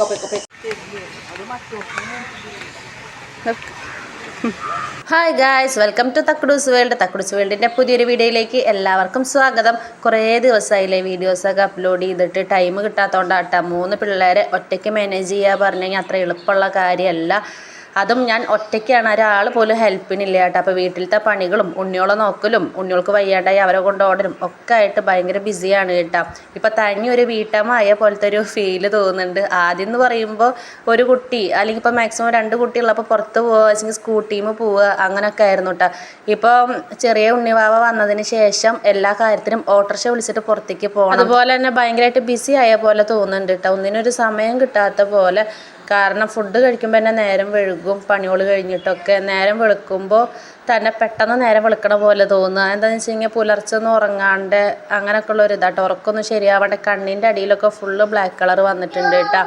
പൊയ്ക്കോ പൊയ്ക്കോ പൊയ്ക്കോ hi guys welcome to Thakkudus world Thakkudus വേൾഡിന്റെ പുതിയൊരു വീഡിയോയിലേക്ക് എല്ലാവർക്കും സ്വാഗതം. കുറേ ദിവസമായില്ലേ വീഡിയോസൊക്കെ അപ്ലോഡ് ചെയ്തിട്ട് ടൈം കിട്ടാത്തതുകൊണ്ടാട്ടാ മൂന്ന് പിള്ളേരെ ഒറ്റയ്ക്ക് മാനേജ് ചെയ്യുക പറഞ്ഞു കഴിഞ്ഞാൽ അത്ര എളുപ്പമുള്ള കാര്യമല്ല. അതും ഞാൻ ഒറ്റയ്ക്കാണ്. ഒരാൾ പോലും ഹെൽപ്പിനില്ല കേട്ടോ. അപ്പോൾ വീട്ടിലത്തെ പണികളും ഉണ്ണിയോളെ നോക്കലും ഉണ്ണിയോൾക്ക് വയ്യാണ്ടായി അവരെ കൊണ്ട് ഓടലും ഒക്കെ ആയിട്ട് ഭയങ്കര ബിസിയാണ് കേട്ടോ. ഇപ്പോൾ തനി ഒരു വീട്ടമ്മ ആയ പോലത്തെ ഒരു ഫീൽ തോന്നുന്നുണ്ട്. ആദ്യം എന്ന് പറയുമ്പോൾ ഒരു കുട്ടി അല്ലെങ്കിൽ ഇപ്പോൾ മാക്സിമം രണ്ട് കുട്ടികളപ്പോൾ പുറത്ത് പോവുക വെച്ചെങ്കിൽ സ്കൂട്ടിയിൽ പോവുക അങ്ങനെയൊക്കെ ആയിരുന്നു കേട്ടോ. ഇപ്പോൾ ചെറിയ ഉണ്ണിവാവ വന്നതിന് ശേഷം എല്ലാ കാര്യത്തിനും ഓട്ടോറിക്ഷ വിളിച്ചിട്ട് പുറത്തേക്ക് പോകണം അതുപോലെ തന്നെ ഭയങ്കരമായിട്ട് ബിസി ആയ പോലെ തോന്നുന്നുണ്ട് കേട്ടോ. ഒന്നിനൊരു സമയം കിട്ടാത്ത പോലെ കാരണം ഫുഡ് കഴിക്കുമ്പോൾ തന്നെ നേരം വെഴുകും പണികൾ കഴിഞ്ഞിട്ടൊക്കെ നേരം വെളുക്കുമ്പോൾ തന്നെ പെട്ടെന്ന് നേരം വെളുക്കണ പോലെ തോന്നുക. എന്താണെന്ന് വെച്ച് കഴിഞ്ഞാൽ പുലർച്ചെ ഒന്നും ഉറങ്ങാണ്ട് അങ്ങനെയൊക്കെ ഉള്ള ഒരു ഇതാട്ടോ. ഉറക്കമൊന്നും ശരിയാവാണ്ട് കണ്ണിന്റെ അടിയിലൊക്കെ ഫുള്ള് ബ്ലാക്ക് കളർ വന്നിട്ടുണ്ട് കേട്ടോ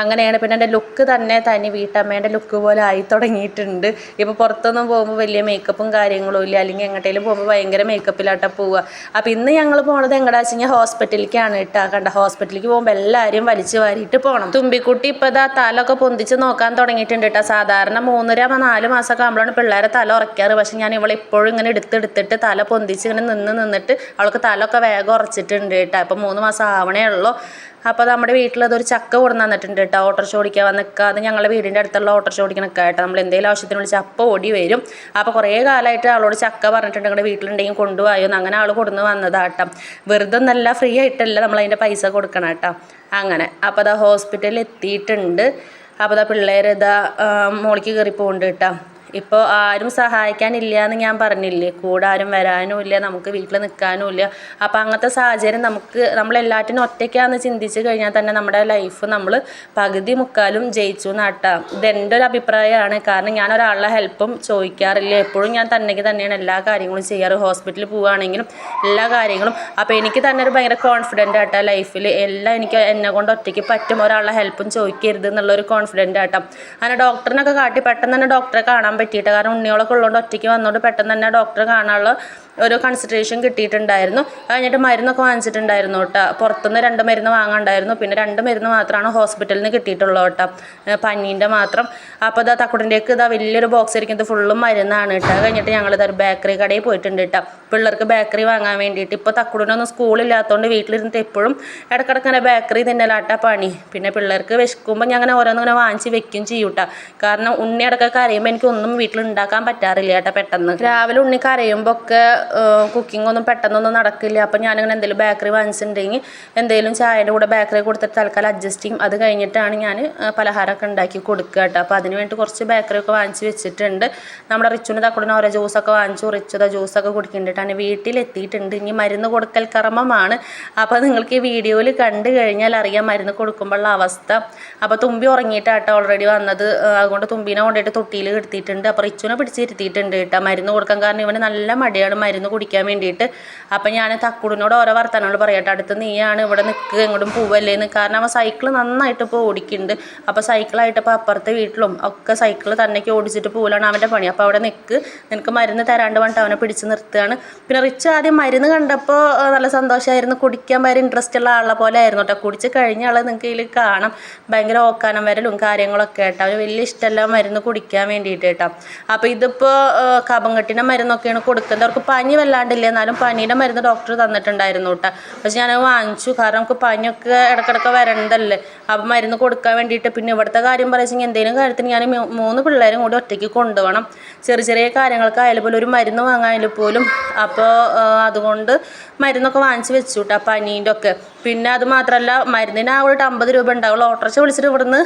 അങ്ങനെയാണ്. പിന്നെ എന്റെ ലുക്ക് തന്നെ തനി വീട്ടമ്മേന്റെ ലുക്ക് പോലെ ആയി തുടങ്ങിയിട്ടുണ്ട്. ഇപ്പോൾ പുറത്തൊന്നും പോകുമ്പോൾ വലിയ മേക്കപ്പും കാര്യങ്ങളും ഇല്ല. അല്ലെങ്കിൽ എങ്ങോട്ടേലും പോകുമ്പോൾ ഭയങ്കര മേക്കപ്പിലാട്ടാണ് പോവുക. അപ്പോൾ ഇന്ന് ഞങ്ങൾ പോണത് എങ്ങടാ വെച്ച് കഴിഞ്ഞാൽ ഹോസ്പിറ്റലിലേക്കാണ് ഇട്ടാ കണ്ട? ഹോസ്പിറ്റലിലേക്ക് പോകുമ്പോൾ എല്ലാവരും വലിച്ചു വാരിയിട്ട് പോകണം തുമ്പിക്കുട്ടി ഇപ്പോൾ ഇതാ തലൊക്കെ പൊന്തിച്ച് നോക്കാൻ തുടങ്ങിയിട്ടുണ്ട് കേട്ടോ സാധാരണ മൂന്നര നാല് മാസമൊക്കെ ആകുമ്പോഴാണ് പിള്ളേരെ തല ഉറക്കാറ് പക്ഷെ ഞാൻ ഇവളെ ഇപ്പോഴും ഇങ്ങനെ എടുത്തെടുത്തിട്ട് തല പൊന്തിച്ച് ഇങ്ങനെ നിന്ന് നിന്നിട്ട് അവൾക്ക് തലൊക്കെ വേഗം ഉറച്ചിട്ടുണ്ട് കേട്ടോ അപ്പോൾ മൂന്ന് മാസം ആവണേ ഉള്ളൂ. അപ്പോൾ നമ്മുടെ വീട്ടിൽ അതൊരു ചക്ക കൊണ്ടു തന്നിട്ടുണ്ട് കേട്ടോ. ഓട്ടോറിക്ഷ ഓടിക്കാൻ വന്നിക്കുക അത് ഞങ്ങളുടെ വീടിന്റെ അടുത്തുള്ള ഓട്ടോറിക്ഷ ഓടിക്കണൊക്കെ കേട്ടോ. നമ്മൾ എന്തെങ്കിലും ആവശ്യത്തിന് വിളിച്ച് അപ്പോൾ ഓടി വരും. അപ്പോൾ കുറേ കാലമായിട്ട് ആളോട് ചക്ക പറഞ്ഞിട്ടുണ്ട്. നിങ്ങളുടെ വീട്ടിലുണ്ടെങ്കിൽ കൊണ്ടുപോയോ എന്ന് അങ്ങനെ ആൾ കൊടുന്ന് വന്നതാട്ടോ വെറുതെ നല്ല ഫ്രീ ആയിട്ടല്ല നമ്മൾ അതിന്റെ പൈസ കൊടുക്കണം കേട്ടോ. അങ്ങനെ. അപ്പോൾ അതാ ഹോസ്പിറ്റലിൽ എത്തിയിട്ടുണ്ട്. അപ്പോൾ അതാ പിള്ളേർ ഇതാ മോളിക്ക് കയറി പോകുന്നുണ്ട് കേട്ടോ. ഇപ്പോൾ ആരും സഹായിക്കാനില്ല എന്ന് ഞാൻ പറഞ്ഞില്ലേ? കൂടെ ആരും വരാനും ഇല്ല നമുക്ക് വീട്ടിൽ നിൽക്കാനും ഇല്ല അപ്പോൾ അങ്ങനത്തെ സാഹചര്യം നമുക്ക് നമ്മളെല്ലാറ്റിനും ഒറ്റയ്ക്കാന്ന് ചിന്തിച്ച് കഴിഞ്ഞാൽ തന്നെ നമ്മുടെ ലൈഫ് നമ്മൾ പകുതി മുക്കാലും ജയിച്ചു നാട്ടാം ഇതെന്റെ ഒരു അഭിപ്രായമാണ്. കാരണം ഞാൻ ഒരാളുടെ ഹെൽപ്പും ചോദിക്കാറില്ല. എപ്പോഴും ഞാൻ തന്നെക്ക് തന്നെയാണ് എല്ലാ കാര്യങ്ങളും ചെയ്യാറ്. ഹോസ്പിറ്റലിൽ പോവുകയാണെങ്കിലും എല്ലാ കാര്യങ്ങളും. അപ്പോൾ എനിക്ക് തന്നെ ഒരു ഭയങ്കര കോൺഫിഡന്റ് ആട്ടാ ലൈഫിൽ എല്ലാം എനിക്ക് എന്നെ കൊണ്ട് ഒറ്റയ്ക്ക് പറ്റും. ഒരാളുടെ ഹെൽപ്പും ചോദിക്കരുത് എന്നുള്ളൊരു കോൺഫിഡന്റ് ആട്ടാ. അങ്ങനെ ഡോക്ടറിനൊക്കെ കാട്ടി പെട്ടെന്ന് തന്നെ ഡോക്ടറെ കാണാൻ പറ്റിയിട്ട്. കാരണം ഉണ്ണികളൊക്കെ ഉള്ളതുകൊണ്ട് ഒറ്റയ്ക്ക് വന്നുകൊണ്ട് പെട്ടെന്ന് തന്നെ ഡോക്ടറെ കാണാനുള്ള ഒരു കൺസിഡറേഷൻ കിട്ടിയിട്ടുണ്ടായിരുന്നു. കഴിഞ്ഞിട്ട് മരുന്നൊക്കെ വാങ്ങിച്ചിട്ടുണ്ടായിരുന്നു കേട്ടോ. പുറത്തുനിന്ന് രണ്ട് മരുന്ന് വാങ്ങാണ്ടായിരുന്നു. പിന്നെ രണ്ട് മരുന്ന് മാത്രമാണ് ഹോസ്പിറ്റലിൽ നിന്ന് കിട്ടിയിട്ടുള്ളത് കേട്ടോ. പനീന്റെ മാത്രം. അപ്പോൾ ഇതാ തക്കുടിന്റെയൊക്കെ ഇതാ വലിയൊരു ബോക്സ് ഇരിക്കുന്നത് ഫുള്ളും മരുന്നാണ് കേട്ടോ. കഴിഞ്ഞിട്ട് ഞങ്ങൾ ഇതൊരു ബേക്കറി കടയിൽ പോയിട്ടുണ്ട് കേട്ടോ. പിള്ളേർക്ക് ബേക്കറി വാങ്ങാൻ വേണ്ടിയിട്ട്. ഇപ്പോൾ തക്കുടിനൊന്നും സ്കൂളില്ലാത്തതുകൊണ്ട് വീട്ടിലിരുന്നിട്ട് എപ്പോഴും ഇടക്കിടക്ക് ഇങ്ങനെ ബേക്കറി തിന്നലാട്ടാ പണി. പിന്നെ പിള്ളേർക്ക് വിശക്കുമ്പോൾ ഞാൻ അങ്ങനെ ഓരോന്നിങ്ങനെ വാങ്ങിച്ച് വെക്കും ചെയ്യും കേട്ടോ. കാരണം ഉണ്ണി ഇടക്കൊക്കെ അറിയുമ്പോൾ എനിക്കൊന്നും വീട്ടിൽ ഉണ്ടാക്കാൻ പറ്റാറില്ല കേട്ടോ പെട്ടെന്ന്. രാവിലെ ഉണ്ണി കരയുമ്പോൾ ഒക്കെ കുക്കിംഗ് ഒന്നും പെട്ടെന്നൊന്നും നടക്കില്ല. അപ്പം ഞാനിങ്ങനെ എന്തെങ്കിലും ബേക്കറി വാങ്ങിച്ചിട്ടുണ്ടെങ്കിൽ എന്തെങ്കിലും ചായയുടെ കൂടെ ബേക്കറി കൊടുത്തിട്ട് തൽക്കാലം അഡ്ജസ്റ്റ് ചെയ്യും. അത് കഴിഞ്ഞിട്ടാണ് ഞാൻ പലഹാരമൊക്കെ ഉണ്ടാക്കി കൊടുക്കുക കേട്ടോ. അപ്പോൾ അതിന് വേണ്ടി കുറച്ച് ബേക്കറി ഒക്കെ വാങ്ങിച്ച് വെച്ചിട്ടുണ്ട്. നമ്മുടെ റിച്ചുവിന് തക്കുടിന് ഓരോ ജ്യൂസൊക്കെ വാങ്ങിച്ചു റിച്ചത ജ്യൂസൊക്കെ കുടിക്കേണ്ടിയിട്ടാണ് വീട്ടിലെത്തിയിട്ടുണ്ട്. ഇനി മരുന്ന് കൊടുക്കൽ കർമ്മമാണ്. അപ്പോൾ നിങ്ങൾക്ക് ഈ വീഡിയോയിൽ കണ്ടു കഴിഞ്ഞാൽ അറിയാം മരുന്ന് കൊടുക്കുമ്പോഴുള്ള അവസ്ഥ. അപ്പോൾ തുമ്പി ഉറങ്ങിയിട്ടാട്ടോ ഓൾറെഡി വന്നത്. അതുകൊണ്ട് തുമ്പിനെ കൊണ്ടിട്ട് തൊട്ടിയിൽ കിടത്തിയിട്ടുണ്ട്. അപ്പോൾ റിച്ചുവിനെ പിടിച്ചിരുത്തിയിട്ടുണ്ട് കേട്ടോ. മരുന്ന് കൊടുക്കാൻ കാരണം ഇവന് നല്ല മടിയാണ് മരുന്ന് കുടിക്കാൻ വേണ്ടിയിട്ട്. അപ്പം ഞാൻ തക്കുടിനോട് ഓരോ വർത്തമാനങ്ങൾ പറയട്ടെ അടുത്ത് നീയാണ് ഇവിടെ നിൽക്കുക എങ്ങോട്ടും പോവല്ലേന്ന്. കാരണം അവൻ സൈക്കിൾ നന്നായിട്ട് ഇപ്പോൾ ഓടിക്കുന്നുണ്ട് അപ്പോൾ സൈക്കിളായിട്ട് ഇപ്പോൾ അപ്പുറത്തെ വീട്ടിലും ഒക്കെ സൈക്കിൾ തന്നേക്ക് ഓടിച്ചിട്ട് പോകലാണ് അവന്റെ പണി. അപ്പോൾ അവിടെ നിൽക്ക് നിനക്ക് മരുന്ന് തരാണ്ട് പറഞ്ഞിട്ട് അവനെ പിടിച്ച് നിർത്തുകയാണ്. പിന്നെ റിച്ച് ആദ്യം മരുന്ന് കണ്ടപ്പോൾ നല്ല സന്തോഷമായിരുന്നു കുടിക്കാൻ ഭയങ്കര ഇൻട്രസ്റ്റ് ഉള്ള ആളെ പോലെ ആയിരുന്നു കേട്ടോ. കുടിച്ച് കഴിഞ്ഞ ആൾ നിങ്ങൾക്ക് ഇതിൽ കാണാം. ഭയങ്കര ഓക്കാനം വരലും കാര്യങ്ങളൊക്കെ കേട്ടോ. അവന് വലിയ ഇഷ്ടമല്ല മരുന്ന് കുടിക്കാൻ വേണ്ടിയിട്ട് കേട്ടോ. അപ്പോൾ ഇതിപ്പോൾ കപം കെട്ടിന്റെ മരുന്നൊക്കെയാണ് കൊടുക്കുന്നത്. അവർക്ക് പനി വല്ലാണ്ടില്ല? എന്നാലും പനീന്റെ മരുന്ന് ഡോക്ടർ തന്നിട്ടുണ്ടായിരുന്നു കേട്ടോ. പക്ഷെ ഞാനത് വാങ്ങിച്ചു. കാരണം നമുക്ക് പനിയൊക്കെ ഇടക്കിടക്ക് വരണ്ടല്ലേ അപ്പം മരുന്ന് കൊടുക്കാൻ വേണ്ടിയിട്ട് പിന്നെ ഇവിടുത്തെ കാര്യം പറയുകയെങ്കിൽ എന്തെങ്കിലും കാര്യത്തിന് ഞാൻ മൂന്ന് പിള്ളേരും കൂടി ഒറ്റയ്ക്ക് കൊണ്ടുപോകണം. ചെറിയ ചെറിയ കാര്യങ്ങൾക്കായാലും പോലും ഒരു മരുന്ന് വാങ്ങാനും പോലും. അപ്പോൾ അതുകൊണ്ട് മരുന്നൊക്കെ വാങ്ങിച്ച് വെച്ചു കേട്ടോ പനീന്റെ ഒക്കെ പിന്നെ അത് മാത്രമല്ല മരുന്നിന് ആ ഒരു അമ്പത് രൂപ ഉണ്ടാവുള്ളൂ. ഓട്ടോറിച്ച് വിളിച്ചിട്ട് ഇവിടുന്ന്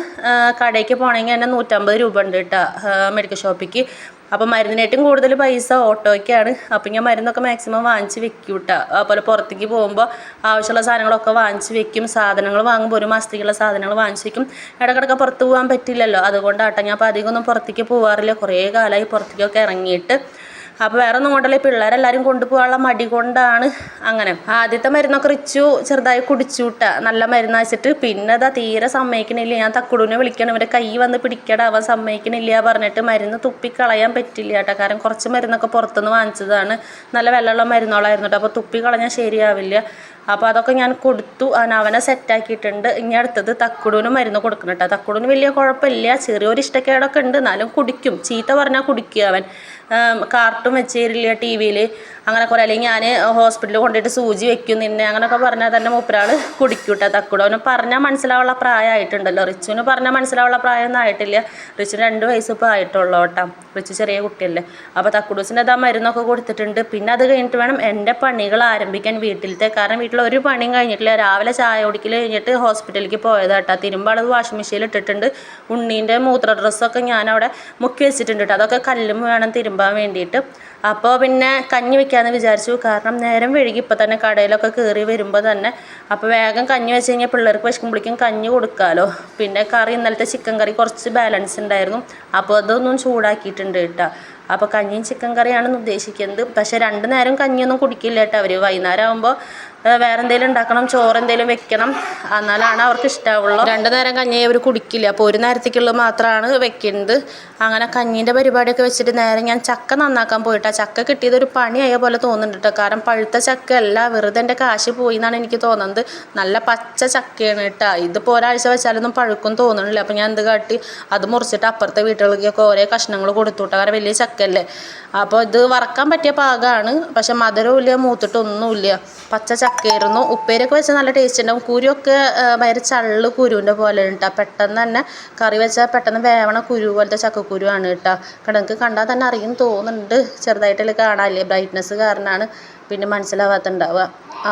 കടയ്ക്ക് പോകണമെങ്കിൽ തന്നെ നൂറ്റമ്പത് രൂപ ഉണ്ട് കേട്ടോ മെഡിക്കൽ ഷോപ്പിക്ക് അപ്പോൾ മരുന്നിനേറ്റും കൂടുതൽ പൈസ ഓട്ടോയ്ക്കാണ്. അപ്പോൾ ഞാൻ മരുന്നൊക്കെ മാക്സിമം വാങ്ങിച്ച് വെക്കും കേട്ടോ അതുപോലെ പുറത്തേക്ക് പോകുമ്പോൾ ആവശ്യമുള്ള സാധനങ്ങളൊക്കെ വാങ്ങിച്ച് വെക്കും. സാധനങ്ങൾ വാങ്ങുമ്പോൾ ഒരു മാസത്തേക്കുള്ള സാധനങ്ങൾ വാങ്ങിച്ച് വെക്കും. ഇടക്കിടക്ക് പുറത്ത് പോകാൻ പറ്റില്ലല്ലോ. അതുകൊണ്ടാട്ടോ ഞാൻ അപ്പോൾ അധികമൊന്നും പുറത്തേക്ക് പോകാറില്ല കുറേ കാലമായി പുറത്തേക്കൊക്കെ ഇറങ്ങിയിട്ട്. അപ്പോൾ വേറെ ഒന്നും കൊണ്ടല്ല പിള്ളേരെല്ലാവരും കൊണ്ടുപോകാനുള്ള മടി കൊണ്ടാണ് അങ്ങനെ. ആദ്യത്തെ മരുന്നൊക്കെ റിച്ചു ചെറുതായി കുടിച്ചു വിട്ട. നല്ല മരുന്ന് വെച്ചിട്ട് പിന്നെ അതാ തീരെ സമ്മതിക്കണില്ല. ഞാൻ തക്കുടൂനെ വിളിക്കണം. ഇവരെ കൈ വന്ന് പിടിക്കട അവൻ സമ്മതിക്കണില്ല പറഞ്ഞിട്ട് മരുന്ന് തുപ്പിക്കളയാൻ പറ്റില്ല കേട്ടോ. കാരണം കുറച്ച് മരുന്നൊക്കെ പുറത്തുനിന്ന് വാങ്ങിച്ചതാണ്. നല്ല വെള്ളമുള്ള മരുന്നുകളായിരുന്നു കേട്ടോ. അപ്പോൾ തുപ്പിക്കളഞ്ഞാൽ ശരിയാവില്ല. അപ്പോൾ അതൊക്കെ ഞാൻ കൊടുത്തു. അവനെ സെറ്റാക്കിയിട്ടുണ്ട് ഇനി അടുത്തത് തക്കുടൂന് മരുന്ന് കൊടുക്കണം കേട്ടോ തക്കുടൂന് വലിയ കുഴപ്പമില്ല. ചെറിയൊരു ഇഷ്ടക്കേടൊക്കെ ഉണ്ട്. എന്നാലും കുടിക്കും. ചീത്ത പറഞ്ഞാൽ കുടിക്കുക അവൻ. കാർട്ടും വെച്ച് തരില്ല ടി വിയിൽ അങ്ങനെ കുറേ. അല്ലെങ്കിൽ ഞാൻ ഹോസ്പിറ്റലിൽ കൊണ്ടിട്ട് സൂചി വെക്കും നിന്നെ. അങ്ങനെയൊക്കെ പറഞ്ഞാൽ തന്നെ മൂപ്പരാൾ കുടിക്കും കേട്ടോ തക്കുടൂന് പറഞ്ഞാൽ മനസ്സിലാവുള്ള പ്രായമായിട്ടുണ്ടല്ലോ. റിച്ചുവിന് പറഞ്ഞാൽ മനസ്സിലാവുള്ള പ്രായമൊന്നും ആയിട്ടില്ല. റിച്ചു രണ്ട് വയസ്സ് ഇപ്പോൾ ആയിട്ടുള്ളൂ കേട്ടോ റിച്ചു ചെറിയ കുട്ടിയല്ലേ. അപ്പോൾ തക്കുടൂസിന്റെ അതാ മരുന്നൊക്കെ കൊടുത്തിട്ടുണ്ട്. പിന്നെ അത് കഴിഞ്ഞിട്ട് വേണം എന്റെ പണികൾ ആരംഭിക്കാൻ വീട്ടിലത്തെ. കാരണം വീട്ടിൽ ഒരു പണിയും കഴിഞ്ഞിട്ടില്ല. രാവിലെ ചായ കുടിക്കൽ കഴിഞ്ഞിട്ട് ഹോസ്പിറ്റലിലേക്ക് പോയതാട്ടോ. തിരുമ്പാളത് വാഷിംഗ് മെഷീനിൽ ഇട്ടിട്ടുണ്ട്. ഉണ്ണീന്റെ മൂത്ര ഡ്രസ്സൊക്കെ ഞാനവിടെ മുക്കി വെച്ചിട്ടുണ്ട് കേട്ടോ അതൊക്കെ കല്ലും വേണം തിരുമ്പാൻ വേണ്ടിയിട്ട്. അപ്പോൾ പിന്നെ കഞ്ഞി വെക്കാമെന്ന് വിചാരിച്ചു. കാരണം നേരം വഴുകി ഇപ്പോൾ തന്നെ കടയിലൊക്കെ കയറി വരുമ്പോൾ തന്നെ അപ്പോൾ വേഗം കഞ്ഞി വെച്ച് കഴിഞ്ഞാൽ പിള്ളേർക്ക് വിശക്കുമ്പോഴേക്കും കഞ്ഞി കൊടുക്കാമല്ലോ പിന്നെ കറി ഇന്നലത്തെ ചിക്കൻ കറി കുറച്ച് ബാലൻസ് ഉണ്ടായിരുന്നു. അപ്പോൾ അതൊന്നും ചൂടാക്കിയിട്ടുണ്ട് കേട്ടോ അപ്പോൾ കഞ്ഞിയും ചിക്കൻ കറിയാണ് ഉദ്ദേശിക്കുന്നത്. പക്ഷേ രണ്ട് നേരം കഞ്ഞിയൊന്നും കുടിക്കില്ല കേട്ടോ അവർ വൈകുന്നേരം ആകുമ്പോൾ വേറെ എന്തെങ്കിലും ഉണ്ടാക്കണം ചോറ് എന്തെങ്കിലും വെക്കണം. എന്നാലാണ് അവർക്ക് ഇഷ്ടമാവുള്ളൂ രണ്ട് നേരം കഞ്ഞി അവർ കുടിക്കില്ല. അപ്പോൾ ഒരു നേരത്തേക്കുള്ളത് മാത്രമാണ് വെക്കുന്നത്. അങ്ങനെ കഞ്ഞീന്റെ പരിപാടിയൊക്കെ വെച്ചിട്ട് നേരെ ഞാൻ ചക്ക നന്നാക്കാൻ പോയിട്ടാ. ചക്ക കിട്ടിയത് ഒരു പണിയായ പോലെ തോന്നുന്നുണ്ട് കാരണം പഴുത്ത ചക്ക അല്ല വെറുതെ എന്റെ കാശ് പോയി എന്നാണ് എനിക്ക് തോന്നുന്നത്. നല്ല പച്ച ചക്കയാണ് കേട്ടോ. ഇതിപ്പോൾ ഒരാഴ്ച വെച്ചാലൊന്നും പഴുക്കും തോന്നുന്നില്ല അപ്പോൾ ഞാൻ എന്ത് കാട്ടി? അത് മുറിച്ചിട്ട് അപ്പുറത്തെ വീട്ടുകളിലേക്കൊക്കെ ഓരോ കഷ്ണങ്ങൾ കൊടുത്തു കേട്ടോ കാരണം വലിയ ചക്കയല്ലേ അപ്പോൾ ഇത് വറക്കാൻ പറ്റിയ പാകമാണ് പക്ഷെ മധുരവും ഇല്ല മൂത്തിട്ടൊന്നുമില്ല. പച്ച ചക്കയായിരുന്നു. ഉപ്പേരിയൊക്കെ വെച്ചാൽ നല്ല ടേസ്റ്റ് ഉണ്ടാവും. കുരുവൊക്കെ ഭയങ്കര ചള്ള് കുരുവിന്റെ പോലെ കേട്ടോ പെട്ടെന്ന് തന്നെ കറി വെച്ചാൽ പെട്ടെന്ന് വേവണ കുരു പോലത്തെ ചക്കക്കുരുവാണ് കേട്ടോ നിങ്ങൾക്ക് കണ്ടാൽ തന്നെ അറിയും തോന്നുന്നുണ്ട്. ചെറുതായിട്ടല്ലേ കാണാനില്ലേ ബ്രൈറ്റ്നസ് കാരണമാണ് പിന്നെ മനസ്സിലാവാത്തുണ്ടാവുക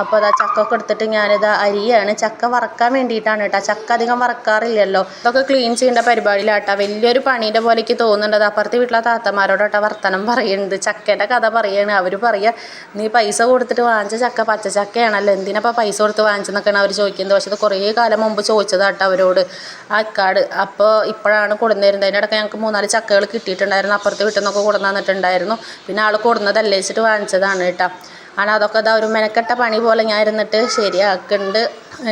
അപ്പോൾ അതാ ചക്ക ഒക്കെ എടുത്തിട്ട് ഞാനിത് അരിയാണ്. ചക്ക വറക്കാൻ വേണ്ടിയിട്ടാണ് കേട്ടോ. ചക്ക അധികം വറക്കാറില്ലല്ലോ. ഇതൊക്കെ ക്ലീൻ ചെയ്യേണ്ട പരിപാടിയിലാട്ടോ. വലിയൊരു പണീന്റെ പോലേക്ക് തോന്നുന്നുണ്ട്. അത് അപ്പുറത്തെ വീട്ടിലെ താത്തമാരോടോട്ടോ വർത്തനം പറയുന്നത്. ചക്കേന്റെ കഥ പറയാണ്. അവർ പറയുക നീ പൈസ കൊടുത്തിട്ട് വാങ്ങിച്ച ചക്ക പച്ച ചക്കയാണല്ലോ എന്തിനപ്പോൾ പൈസ കൊടുത്ത് വാങ്ങിച്ചെന്നൊക്കെയാണ് അവർ ചോദിക്കുന്നത്. പക്ഷേ ഇത് കുറേ കാലം മുമ്പ് ചോദിച്ചതാട്ടോ അവരോട്. ആ ഇക്കാട് അപ്പോൾ ഇപ്പോഴാണ് കൊടുന്നിരുന്നത്. അതിന്റെ ഇടയ്ക്ക് ഞങ്ങൾക്ക് മൂന്നാൽ ചക്കകൾ കിട്ടിയിട്ടുണ്ടായിരുന്നു. അപ്പുറത്തെ വീട്ടിൽ നിന്നൊക്കെ കൊടുന്നു തന്നിട്ടുണ്ടായിരുന്നു പിന്നെ ആൾ കൊടുന്നതല്ലേ വെച്ചിട്ട് വാങ്ങിച്ചതാണ് കേട്ടോ. അങ്ങനെ അതൊക്കെ ഇതാ ഒരു മെനക്കെട്ട പണി പോലെ ഞാൻ ഇരുന്നിട്ട് ശരിയാക്കുന്നുണ്ട്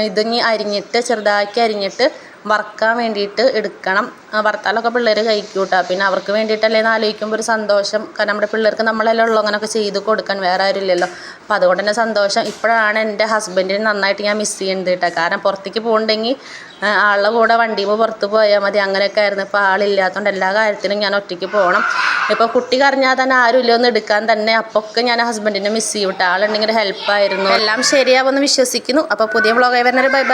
ഇതിനി അരിഞ്ഞിട്ട് ചെറുതാക്കി അരിഞ്ഞിട്ട് വറുക്കാൻ വേണ്ടിയിട്ട് എടുക്കണം. വറുത്താലൊക്കെ പിള്ളേർ കഴിക്കും കേട്ടോ പിന്നെ അവർക്ക് വേണ്ടിയിട്ടല്ലേ എന്ന് ആലോചിക്കുമ്പോൾ ഒരു സന്തോഷം. കാരണം നമ്മുടെ പിള്ളേർക്ക് നമ്മളെല്ലാം ഉള്ളൂ അങ്ങനെയൊക്കെ ചെയ്ത് കൊടുക്കാൻ. വേറെ ആരും ഇല്ലല്ലോ അപ്പോൾ അതുകൊണ്ട് തന്നെ സന്തോഷം. ഇപ്പോഴാണ് എന്റെ ഹസ്ബൻഡിന് നന്നായിട്ട് ഞാൻ മിസ് ചെയ്യുന്നത് കേട്ടോ. കാരണം പുറത്തേക്ക് പോകണ്ടെങ്കിൽ ആളുടെ കൂടെ വണ്ടിയിൽ പുറത്ത് പോയാൽ മതി. അങ്ങനെയൊക്കെ ആയിരുന്നു. ഇപ്പോൾ ആളില്ലാത്തതുകൊണ്ട് എല്ലാ കാര്യത്തിനും ഞാൻ ഒറ്റയ്ക്ക് പോകണം. ഇപ്പോൾ കുട്ടി കറിഞ്ഞാൽ തന്നെ ആരും ഇല്ല ഒന്ന് എടുക്കാൻ തന്നെ അപ്പൊക്കെ ഞാൻ ഹസ്ബൻഡിനെ മിസ് ചെയ്യും കേട്ടോ. ആളുണ്ടെങ്കിൽ ഹെൽപ്പായിരുന്നു എല്ലാം ശരിയാവുമെന്ന് വിശ്വസിക്കുന്നു. അപ്പോൾ പുതിയ Okay, Have another bye bye.